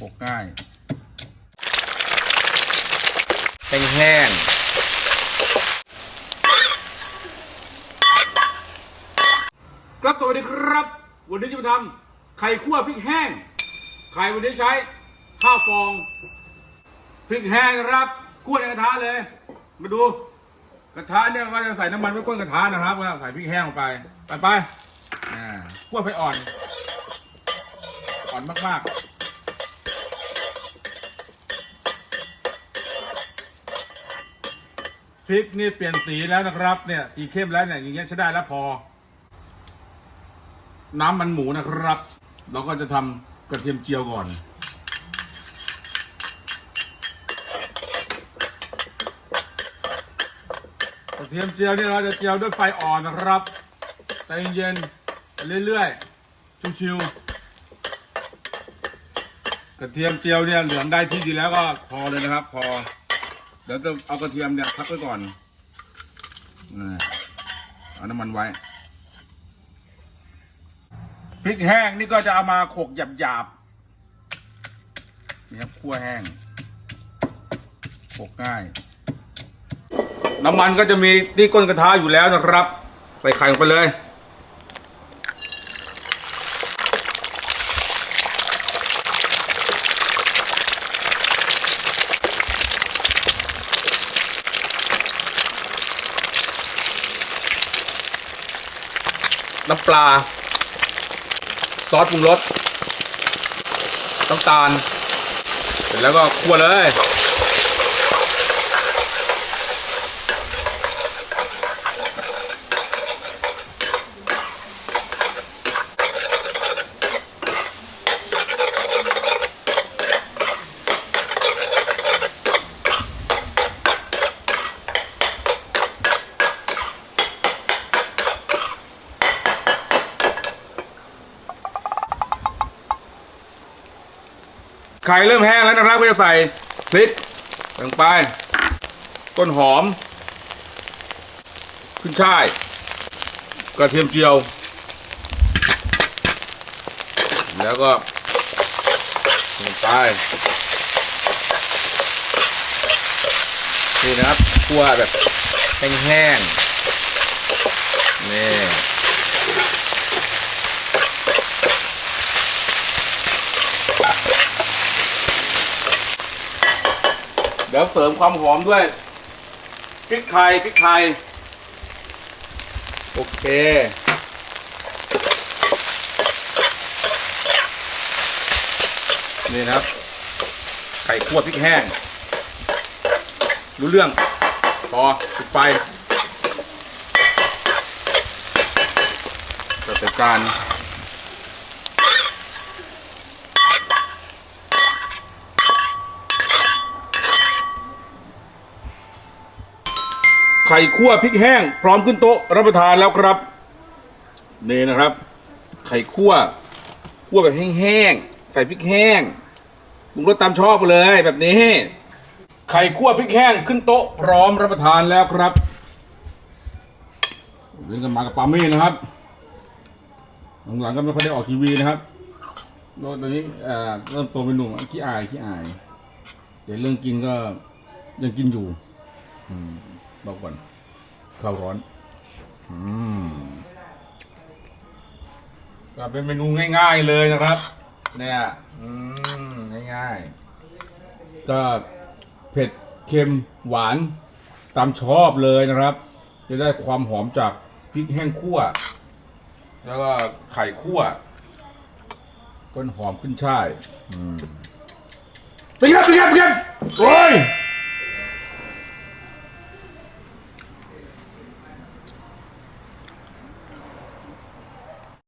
ปกง่ายแห้งแห้งครับสวัสดีครับ วันนี้จะมาทำไข่คั่วพริกแห้ง ไข่วันนี้ใช้ห้าฟองพริกแห้งนะครับคั่วในกระทะเลย มาดูกระทะเนี่ยก็จะใส่น้ำมันไว้ก้นกระทะนะครับแล้วใส่พริกแห้งลงไป ไปไปอ่าคั่วไฟอ่อน อ่อนมากๆ พริกนี่เปลี่ยนสีแล้วนะครับ เนี่ยสีเข้มแล้วเนี่ยอย่างเงี้ยใช้ได้แล้วพอ น้ำมันหมูนะครับ เราก็จะทำกระเทียมเจียวก่อน กระเทียมเจียวเนี่ยเราจะเจียวด้วยไฟอ่อนนะครับใจเย็นๆเรื่อยๆชิวๆกระเทียมเจียวเนี่ยเหลืองได้ที่ดีแล้วก็พอเลยนะครับ พอ เดี๋ยวจะเอากระเทียมเนี่ยพักไว้ก่อนเอาน้ำมันไว้พริกแห้งนี่ก็จะเอามาโขกหยาบๆนี่ครับคั่วแห้งโขกง่าย น้ำมันก็จะมีที่ก้นกระทะอยู่แล้วนะครับ ใส่ไข่ลงไปเลย น้ำปลา ซอสปรุงรสน้ำตาล เสร็จแล้วก็คั่วเลย ไข่เริ่มแห้งแล้วนะครับก็จะใส่พริกลงไป ต้นหอม ขึ้นช่าย กระเทียมเจียว แล้วก็ลงไปนี่นะครับคั่วแบบแห้งๆนี่ เดี๋ยวเสริมความหอมด้วยพริกไทยพริกไทย โอเค นี่นะครับไข่คั่วพริกแห้ง รู้เรื่องพอปิดไฟจัดการ ไข่คั่วพริกแห้ง พร้อมขึ้นโต๊ะรับประทานแล้วครับนี่นะครับ ไข่คั่วคั่วแบบแห้งๆใส่พริกแห้งปรุงรสตามชอบเลยแบบนี้ ไข่คั่วพริกแห้งขึ้นโต๊ะพร้อมรับประทานแล้วครับเรื่องกันมากับปามี่นะครับหลังๆก็ไม่ค่อยได้ออกทีวีนะครับโน้ตตอนนี้เอ่อเริ่มโตเป็นหนุ่มขี้อายขี้อาย เดี๋ยวเรื่องกินก็ยังกินอยู่ อืม บอกก่อนข้าวร้อน อืมก็เป็นเมนูง่าย ๆเลยนะครับ เนี่ยอืมง่ายๆก็เผ็ดเค็มหวานตามชอบเลยนะครับ จะได้ความหอมจากพริกแห้งคั่ว แล้วก็ไข่คั่วต้นหอมขึ้นช่ายอืมไปครับไปครับไปครับโอ้ย